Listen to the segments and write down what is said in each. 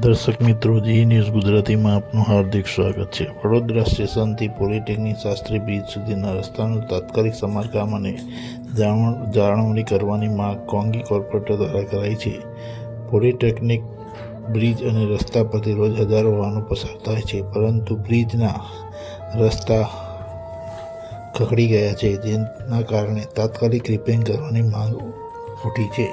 દર્શક મિત્રો, જી ન્યૂઝ ગુજરાતીમાં આપનું હાર્દિક સ્વાગત છે. વડોદરા સ્ટેશનથી પોલિટેકનિક શાસ્ત્રી બ્રિજ સુધીના રસ્તાનું તાત્કાલિક સમારકામ અને જાળવણી કરવાની માંગ કોંગી કોર્પોરેટર દ્વારા કરાઈ છે. પોલિટેકનિક બ્રિજ અને રસ્તા પરથી રોજ હજારો વાહનો પસાર થાય છે, પરંતુ બ્રિજના રસ્તા ખખડી ગયા છે, જેના કારણે તાત્કાલિક રિપેરિંગ કરવાની માંગ ઉઠી છે.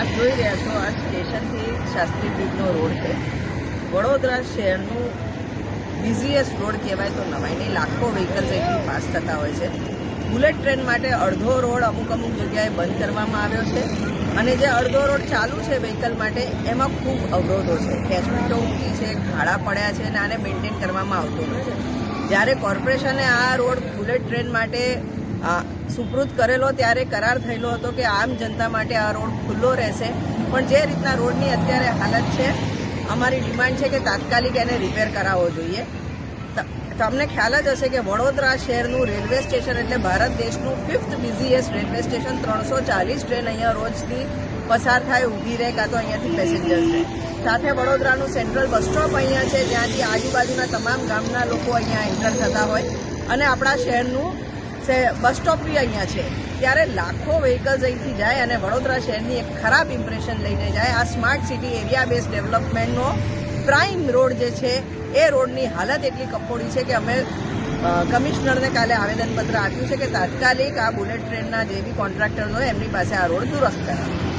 આ જોઈ રહ્યા છો, આ સ્ટેશનથી શાસ્ત્રી બ્રિજનો રોડ છે. વડોદરા શહેરનું બિઝીએસ્ટ રોડ કહેવાય તો નવાઈની લાખો વ્હીકલ્સ અહીંથી પાસ થતા હોય છે. બુલેટ ટ્રેન માટે અડધો રોડ અમુક અમુક જગ્યાએ બંધ કરવામાં આવ્યો છે અને જે અડધો રોડ ચાલુ છે વ્હીકલ માટે, એમાં ખૂબ અવરોધો છે. કેચમેન્ટો ઊંચી છે, ખાડા પડ્યા છે અને આને મેન્ટેન કરવામાં આવતું નથી. જ્યારે કોર્પોરેશને આ રોડ બુલેટ ટ્રેન માટે અ, સુપૃત કરેલો ત્યારે કરાર થયેલો હતો કે આમ જનતા માટે આ રોડ ખુલ્લો રહેશે. પણ જે રીતના રોડની અત્યારે હાલત છે અમારી ડિમાન્ડ છે કે તાત્કાલિક એને રિપેર કરાવવો જોઈએ. તમને ખ્યાલ જ હશે કે વડોદરા શહેરનું રેલવે સ્ટેશન એટલે ભારત દેશનું ફિફ્થ બિઝીએસ્ટ રેલવે સ્ટેશન ત્રણસો ચાલીસ ટ્રેન અહીંયા રોજથી પસાર થાય ઊભી રહે કાં તો અહીંયાથી પેસેન્જર્સ રહે સાથે વડોદરાનું સેન્ટ્રલ બસ સ્ટોપ અહીંયા છે જ્યાંથી આજુબાજુના તમામ ગામના લોકો અહીંયા એન્ટર થતા હોય. અને આપણા શહેરનું બસ સ્ટોપ બી અહીંયા છે. ત્યારે લાખો વ્હીકલ્સ અહીંથી જાય અને વડોદરા શહેરની એક ખરાબ ઇમ્પ્રેશન લઈને જાય. આ સ્માર્ટ સિટી એરિયા બેઝ ડેવલપમેન્ટનો પ્રાઇમ રોડ જે છે, એ રોડની હાલત એટલી કફોડી છે કે અમે કમિશનરને કાલે આવેદનપત્ર આપ્યું છે કે તાત્કાલિક આ બુલેટ ટ્રેનના જે બી કોન્ટ્રાક્ટરનો હોય એમની પાસે આ રોડ દુરસ્ત કરાવે